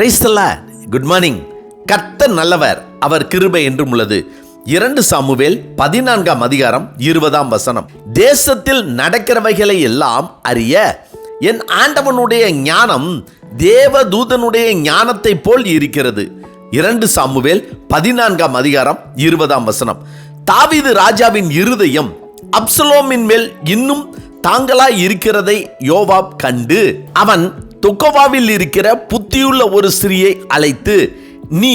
கிரைஸ்தல்லா good morning கர்த்தர் நல்லவர் அவர் கிருபை என்றும் உள்ளது. இரண்டு சாமுவேல் பதினான்காம் அதிகாரம் இருபதாம் வசனம். தேசத்தில் நடக்கிறவைகளை எல்லாம் அறிய என் ஆண்டவனுடைய ஞானம் தேவதூதனுடைய ஞானத்தை போல் இருக்கிறது. இரண்டு சாமுவேல் பதினான்காம் அதிகாரம் இருபதாம் வசனம். தாவிது ராஜாவின் இருதயம் அப்சலோமின் மேல் இன்னும் தாங்களாய் இருக்கிறதை யோவாப் கண்டு அவன் துக்கோவாவில் இருக்கிற புத்தியுள்ள ஒரு ஸ்திரியை அழைத்து நீ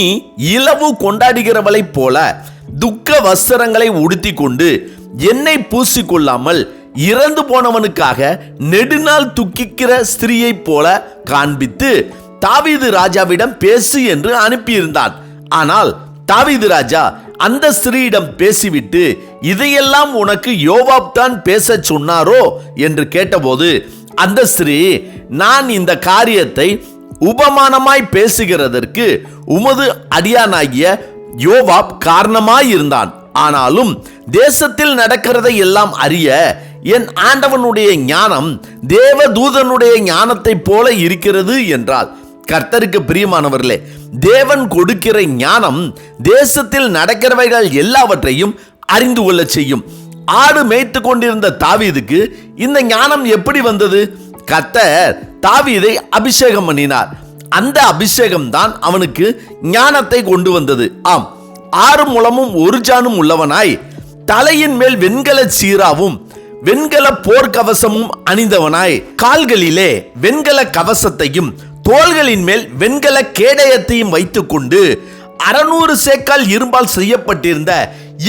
இலவு கொண்டாடுகிறவளைப் போல துக்க வஸ்திரங்களை உடுத்தி கொண்டு என்னை பூசிக்கொள்ளாமல் இறந்து போனவனுக்காக நெடுநாள் துக்கிக்கிற ஸ்திரியைப் போல காண்பித்து தாவீது ராஜாவிடம் பேசு என்று அனுப்பியிருந்தான். ஆனால் தாவீது ராஜா அந்த ஸ்திரீயிடம் பேசிவிட்டு இதையெல்லாம் உனக்கு யோவாப் தான் பேச சொன்னாரோ? என்று கேட்டபோது அந்த ஸ்திரீ நான் இந்த காரியத்தை உபமானமாய் பேசுகிறதற்கு உமது அடியானாகிய யோவாப் காரணமாயிருந்தான். ஆனாலும் தேசத்தில் நடக்கிறதை எல்லாம் அறிய என் ஆண்டவனுடைய ஞானம் தேவதூதனுடைய ஞானத்தைப் போல இருக்கிறது என்றால் கர்த்தருக்கு பிரியமானவர்களே தேவன் கொடுக்கிற ஞானம் தேசத்தில் நடக்கிறவைகள் எல்லாவற்றையும் அறிந்து கொள்ள செய்யும். ஆடு மேய்த்து கொண்டிருந்த தாவீதுக்கு இந்த ஞானம் எப்படி வந்தது? கத்தர் தாவீதை அபிஷேகம் பண்ணினார். அந்த அபிஷேகம் தான் அவனுக்கு ஞானத்தை கொண்டு வந்தது. ஆம் ஆறு முளமும் ஒரு ஜானும் உள்ளவனாய் தலையின் மேல் வெண்கல சீராவும் வெண்கல போர்க்கவசமும் அணிந்தவனாய் கால்களிலே வெண்கல கவசத்தையும் தோள்களின் மேல் வெண்கல கேடயத்தையும் வைத்துக்கொண்டு அறநூறு சேக்கால் இரும்பால் செய்யப்பட்டிருந்த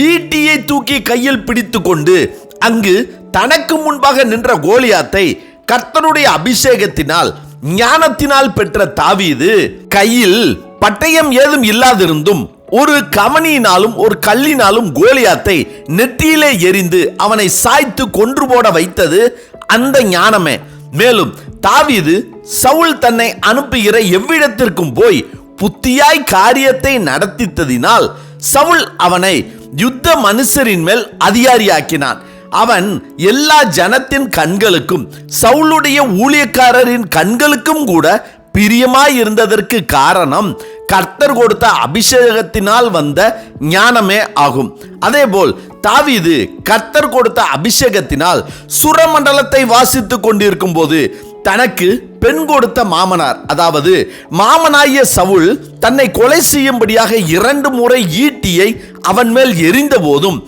ஈட்டியை தூக்கி கையில் பிடித்துக்கொண்டு அங்கு தனக்கு முன்பாக நின்ற கோலியாத்தை கர்த்தனுடைய அபிஷேகத்தினால் ஞானத்தினால் பெற்ற தாவீது கையில் பட்டயம் ஏதும் இல்லாதிருந்தும் ஒரு கவனியினாலும் ஒரு கல்லினாலும் கோலியாத்தை நெற்றியிலே எரிந்து அவனை சாய்த்து கொன்று போட வைத்தது அந்த ஞானமே. மேலும் தாவீது சவுல் தன்னை அனுப்புகிற எவ்விடத்திற்கும் போய் புத்தியாய் காரியத்தை நடத்தித்ததினால் சவுல் அவனை யுத்த மனுஷரின் மேல் அதிகாரியாக்கினான். அவன் எல்லா ஜனத்தின் கண்களுக்கும் சவுளுடைய ஊழியக்காரரின் கண்களுக்கும் கூட பிரியமாய் இருந்ததற்கு காரணம் கர்த்தர் கொடுத்த அபிஷேகத்தினால் வந்த ஞானமே ஆகும். அதேபோல் தாவிது கர்த்தர் கொடுத்த அபிஷேகத்தினால் சுரமண்டலத்தை வாசித்துக் கொண்டிருக்கும் போது தனக்கு பெண் கொடுத்த மாமனார் அதாவது மாமனாய சவுல் தன்னை கொலை செய்யும்படியாக இரண்டு முறை ஈட்டியை அவன் மேல் எரிந்த போதும்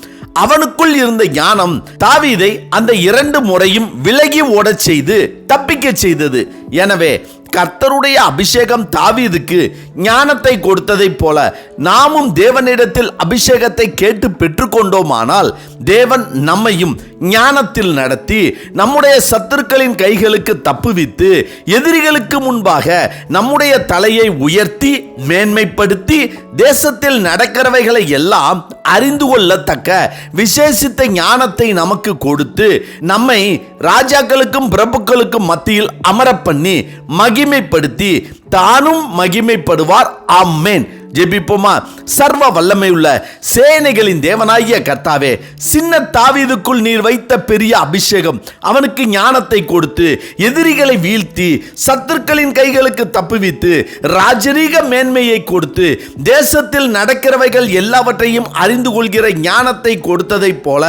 அவனுக்குள் இருந்த ஞானம் தாவீதை அந்த இரண்டு முறையும் விலகி ஓடச் செய்து தப்பிக்கச் செய்தது. எனவே கர்த்தருடைய அபிஷேகம் தாவீதுக்கு ஞானத்தை கொடுத்ததைப் போல நாமும் தேவனிடத்தில் அபிஷேகத்தை கேட்டு பெற்றுக்கொண்டோமானால் தேவன் நம்மையும் ஞானத்தில் நடத்தி நம்முடைய சத்துருக்களின் கைகளுக்கு தப்புவித்து எதிரிகளுக்கு முன்பாக நம்முடைய தலையை உயர்த்தி மேன்மைப்படுத்தி தேசத்தில் நடக்கிறவைகளை எல்லாம் அறிந்து கொள்ளத்தக்க விசேஷித்த ஞானத்தை நமக்கு கொடுத்து நம்மை ராஜாக்களுக்கும் பிரபுக்களுக்கும் மத்தியில் அமர பண்ணி மகிமைப்படுத்தி தானும் மகிமைப்படுவார். ஆம்மேன் ஜெபிப்போமா? சர்வ வல்லமை உள்ள சேனைகளின் தேவனாகிய கர்த்தாவே சின்ன தாவீதுக்குள் நீர் வைத்த பெரிய அபிஷேகம் அவனுக்கு ஞானத்தை கொடுத்து எதிரிகளை வீழ்த்தி சத்துருக்களின் கைகளுக்கு தப்புவித்து ராஜரீக மேன்மையை கொடுத்து தேசத்தில் நடக்கிறவைகள் எல்லாவற்றையும் அறிந்து கொள்கிற ஞானத்தை கொடுத்ததைப் போல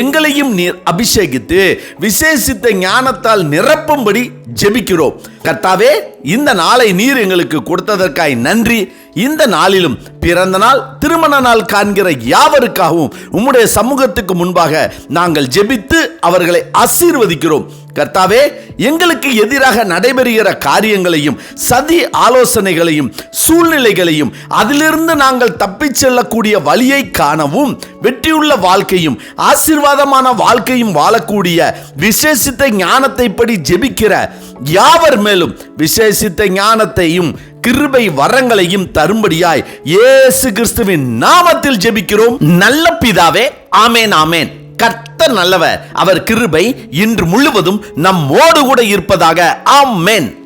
எங்களையும் நீர் அபிஷேகித்து விசேஷித்த ஞானத்தால் நிரப்பும்படி ஜெபிக்கிறோம். கர்த்தாவே இந்த நாளை நீர் எங்களுக்கு கொடுத்ததற்காய் நன்றி. இந்த நாளிலும் பிறந்த நாள் திருமண நாள் காண்கிற யாவருக்காகவும் உம்முடைய சமூகத்துக்கு முன்பாக நாங்கள் ஜெபித்து அவர்களை ஆசீர்வதிக்கிறோம். கர்த்தாவே எங்களுக்கு எதிராக நடைபெறுகிற காரியங்களையும் சதி ஆலோசனைகளையும் சூழ்நிலைகளையும் அதிலிருந்து நாங்கள் தப்பிச் செல்லக்கூடிய வழியை காணவும் வெற்றியுள்ள வாழ்க்கையும் ஆசீர்வாதமான வாழ்க்கையும் வாழக்கூடிய விசேஷித்த ஞானத்தை படி ஜெபிக்கிற யாவர் மேலும் விசேஷித்த ஞானத்தையும் கிருபை வரங்களையும் தரும்படியாய் இயேசு கிறிஸ்துவின் நாமத்தில் ஜெபிக்கிறோம். நல்ல பிதாவே ஆமேன் ஆமேன். கர்த்தர் நல்லவர். அவர் கிருபை இன்று முழுவதும் நம்மோடு கூட இருப்பதாக. ஆமேன்.